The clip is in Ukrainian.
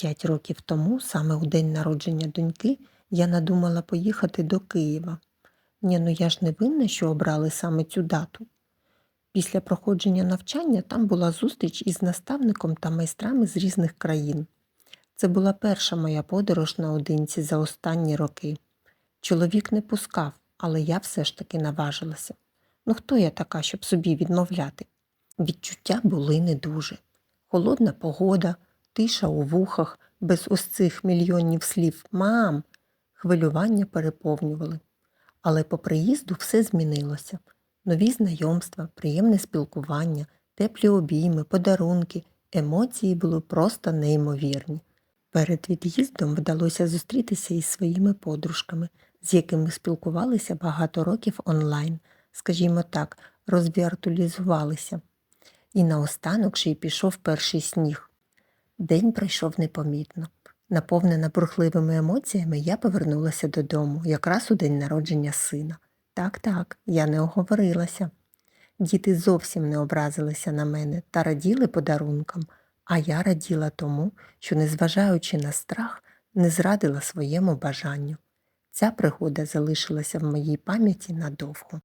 П'ять років тому, саме у день народження доньки, я надумала поїхати до Києва. Ні, ну я ж не винна, що обрали саме цю дату. Після проходження навчання там була зустріч із наставником та майстрами з різних країн. Це була перша моя подорож наодинці за останні роки. Чоловік не пускав, але я все ж таки наважилася. Ну хто я така, щоб собі відмовляти? Відчуття були не дуже. Холодна погода, тиша у вухах, без ось цих мільйонів слів Мам. Хвилювання переповнювали. Але по приїзду все змінилося. Нові знайомства, приємне спілкування, теплі обійми, подарунки, емоції були просто неймовірні. Перед від'їздом вдалося зустрітися із своїми подружками, з якими спілкувалися багато років онлайн, скажімо так, розвіртуалізувалися. І наостанок ще й пішов перший сніг. День пройшов непомітно. Наповнена бурхливими емоціями, я повернулася додому, якраз у день народження сина. Так, так, я не оговорилася. Діти зовсім не образилися на мене та раділи подарункам, а я раділа тому, що, незважаючи на страх, не зрадила своєму бажанню. Ця пригода залишилася в моїй пам'яті надовго.